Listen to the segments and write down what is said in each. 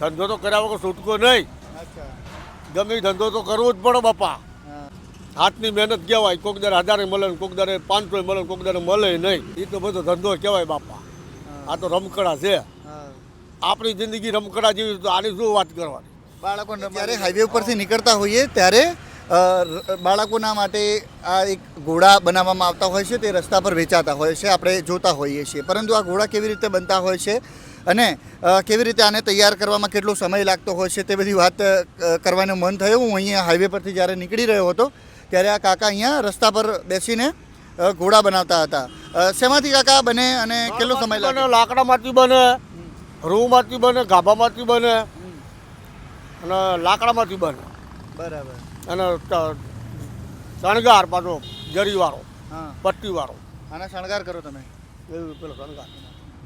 ધંધો તો કર્યા વગર છૂટકો નહીં. ગમે ધંધો તો કરવો જ પડે બાપા. હાથની મહેનત કહેવાય કોક દરે હજારે મળે ને કોક દરે પાંચસો મળે કોક દરે મળે નહીં. એ તો બધો ધંધો કહેવાય બાપા. આ તો રમકડા છે. આપણી જિંદગી રમકડા જેવી તો આની શું વાત કરવાની? બાળકો જ્યારે હાઈવે ઉપરથી નીકળતા હોઈએ ત્યારે બાળકોના માટે આ એક ઘોડા બનાવવામાં આવતા હોય છે તે રસ્તા પર વેચાતા હોય છે આપણે જોતા હોઈએ છીએ. પરંતુ આ ઘોડા કેવી રીતે બનતા હોય છે? અને કેવી રીતે આને તૈયાર કરવામાં કેટલો સમય લાગતો હોય છે તે બધી વાત કરવાનું મન થયું. હું અહીંયા હાઈવે પરથી જ્યારે નીકળી રહ્યો હતો ત્યારે આ કાકા અહીંયા રસ્તા પર બેસીને ઘોડા બનાવતા હતા. શેમાંથી કાકા બને અને કેટલો સમય લાગે? લાકડામાંથી બને રૂમાંથી બને ગાભામાંથી બને અને લાકડામાંથી બને. બરાબર. અને શણગાર પાછો જરીવાળો પટ્ટીવાળો. આના શણગાર કરો તમે. એવું પેલો શણગાર.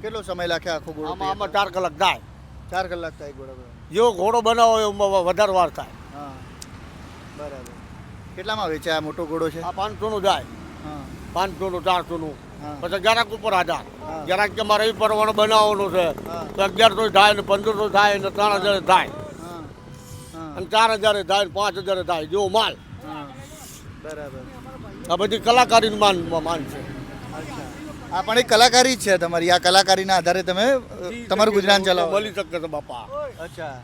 કેટલો સમય લાગે આખો ઘોડો આમાં આમાં ચાર કલાક થાય ચાર કલાક થાય ઘોડો. જેવો ઘોડો બનાવો એમાં વધારે વાર થાય. હા. બરાબર. કેટલામાં વેચાય આ મોટો ઘોડો છે? આ પાંચસોનું જાય. પાંચસોનું ચારસોનું. પછી જરાક ઉપર આધાર. જરાક કે મારે એ પરવાણો બનાવવાનો છે. તો અગિયારસો થાય ને પંદરસો થાય ને ત્રણ હજાર થાય. અને ચાર હજાર થાય ને પાંચ હજાર થાય. જેવો માલ. બરાબર. આ બધી કલાકારીનું માન માન છે. આ પણ એક કલાકારી જ છે તમારી. આ કલાકારીના આધારે તમે તમારું ગુજરાન ચલાવો. બોલી શકો છો બાપા. અચ્છા.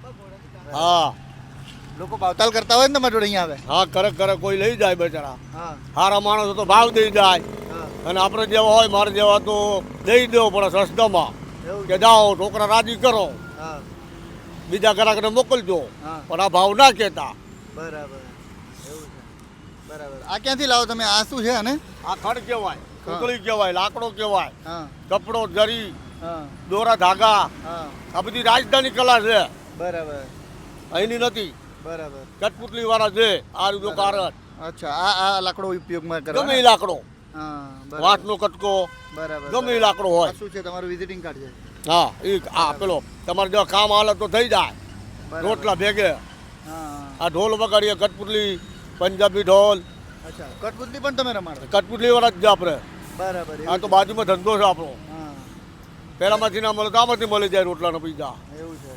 હા. લોકો ભાવતાલ કરતા હોય ને તમારી જોડે અહીંયા આવે? હા કરે કરે કોઈ લઈ જાય બેચારા. હા. સારા માણસો તો ભાવ દઈ જાય. અને આપણે જેવા હોય મારે જેવા તો દઈ દેવો પડે સસ્તામાં કે જાઓ છોકરા રાજી કરો. બીજા ગ્રાહકને મોકલજો. પણ આ ભાવ ના કહેતા. બરાબર. એવું બરાબર. આ ક્યાંથી લાવો તમે? આ શું છે અને આ ખડ કહેવાય. કુકળી કહેવાય લાકડો કહેવાય કપડો જરી હા. દોરા ધાગા હા. આ બધી રાજધાની કલા છે. બરાબર. અહીંની નથી. બરાબર. કઠપુતલી વાળા છે આ રીતો કારણ અચ્છા આ આ લાકડો ઉપયોગમાં ગમે એ લાકડો. વાંસનો કટકો બરાબર ગમે લાકડો હોય. શું છે તમારું વિઝિટિંગ કાર્ડ છે? હા એ આ પેલો તમારે જો કામ હાલે તો થઈ જાય. રોટલા ભેગે. હા આ ઢોલ વગાડીએ કઠપુતલી પંજાબી ઢોલ. અચ્છા કઠપુતલી પણ તમે રમાડો? કઠપુતલી વાળા જ આપણે. બરાબર આ તો બાજુમાં ધંધો છે આપણો. હા. પહેલામાંથી ના મળે તો આમાંથી મળી જાય રોટલાનો પીઝા. એવું છે.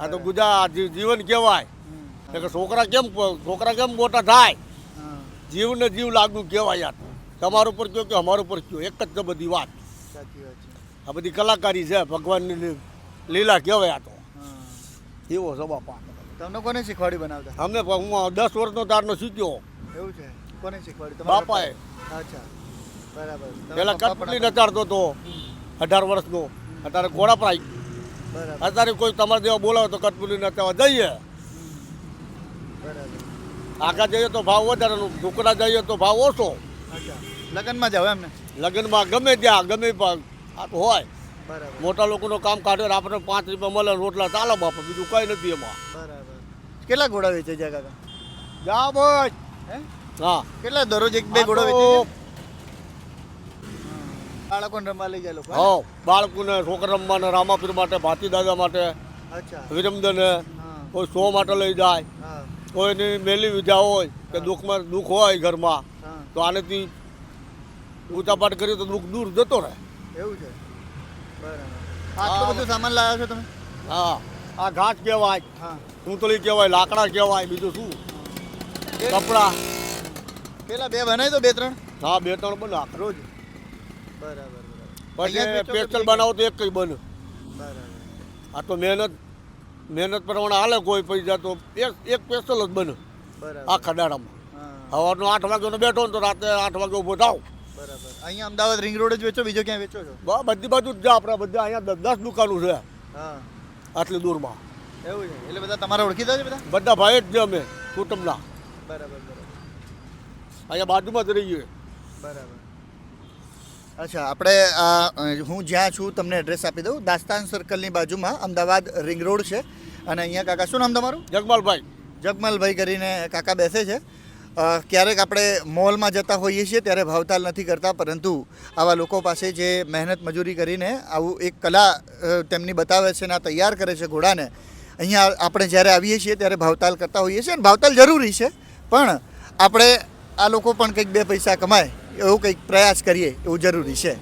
આ તો ગુજરાત જીવન કહેવાય. એટલે કે છોકરા કેમ છોકરા કેમ મોટા થાય? જીવને જીવ લાગુ કહેવાય યાર તમારા ઉપર કયો કે અમારા ઉપર કયો? એક જ બધી વાત. આ બધી કલાકારી છે ભગવાનની લીલા કહેવાય આ તો. એવો છે બાપા તમને કોને શીખવાડી બનાવતા? અમને હું દસ વર્ષનો તારનો શીખ્યો. એવું છે. કોને શીખવાડી? બાપાએ? અચ્છા. બરાબર. પેલા પણ નચાડતો હતો અઢાર વર્ષનો. અત્યારે ઘોડા પ્રાઈ બરાબર. અત્યારે કોઈ તમારા જેવા બોલાવે તો કટપુલી નચાવવા જઈએ. આગળ જઈએ તો ભાવ વધારે ઢોકળા જઈએ તો ભાવ ઓછો. લગ્નમાં જાવ એમને? લગ્નમાં ગમે ત્યાં ગમે તો હોય. મોટા લોકોનું કામ કાઢે આપણે પાંચ રૂપિયા મળે રોટલા ચાલો બાપા બીજું કઈ નથી એમાં. બરાબર. કેટલા ઘોડા વેચે છે કાકા? જા ભાઈ હે? હા. કેટલા દરરોજ એક બે ઘોડા વેચે છે? બાળકોને રમવા લઈ જાય લોકો હા બાળકોને છોકરા રમવાને રામાપીર માટે ભાતી દાદા માટે અચ્છા. વિરમદને કોઈ સો માટે લઈ જાય કોઈની મેલી વિધા હોય કે દુઃખમાં દુઃખ હોય ઘરમાં તો આનેથી ઊંચાપાટ કરીએ તો દુઃખ દૂર જતો રહે. એવું છે? બરાબર. આટલું બધું સામાન લાવ્યા છો તમે? હા. આ ઘાટ કહેવાય હા. ઊંતળી કહેવાય લાકડા કહેવાય બીજું શું? કપડાં. પેલા બે બનાવી દો બે ત્રણ. હા બે ત્રણ બના રોજ. બરાબર બરાબર. પછી બીજે બનાવો તો એક કઈ બને. બરાબર. આ તો મહેનત મહેનત પ્રમાણે હાલે કોઈ પૈસા તો એક એક પેસ્ટલ જ બને. આ હા. સવારનો આઠ વાગ્યાનો બેઠો ને તો રાતે આઠ વાગે ઊભો થાવ. બરાબર. અહીંયા અમદાવાદ રિંગ રોડ જ વેચો બીજો ક્યાં વેચો છો? બધી બાજુ જ આપણે બધા અહીંયા દસ દુકાનો છે. આટલી દૂરમાં. એવું છે. એટલે બધા તમારા ઓળખીતા છે બધા? બધા ભાઈ જ છે અમે કુટુંબના. બરાબર બરાબર. અહીંયા બાજુમાં જ રહીએ. બરાબર. અચ્છા આપણે હું જ્યાં છું તમને એડ્રેસ આપી દઉં. દાસ્તાન સર્કલની બાજુમાં અમદાવાદ રિંગ રોડ છે. અને અહીંયા કાકા શું નામ તમારું? જગમાલભાઈ. જગમલભાઈ કરીને કાકા બેસે છે. ક્યારેક આપણે મોલમાં જતા હોઈએ છીએ ત્યારે ભાવતાલ નથી કરતા પરંતુ આવા લોકો પાસે જે મહેનત મજૂરી કરીને આવું એક કલા તેમની બતાવે છે ને આ તૈયાર કરે છે ઘોડાને અહીંયા આપણે જ્યારે આવીએ છીએ ત્યારે ભાવતાલ કરતા હોઈએ છીએ. અને ભાવતાલ જરૂરી છે પણ આપણે આ લોકો પણ કંઈક બે પૈસા કમાય. એવો કંઈક પ્રયાસ કરીએ એવું જરૂરી છે.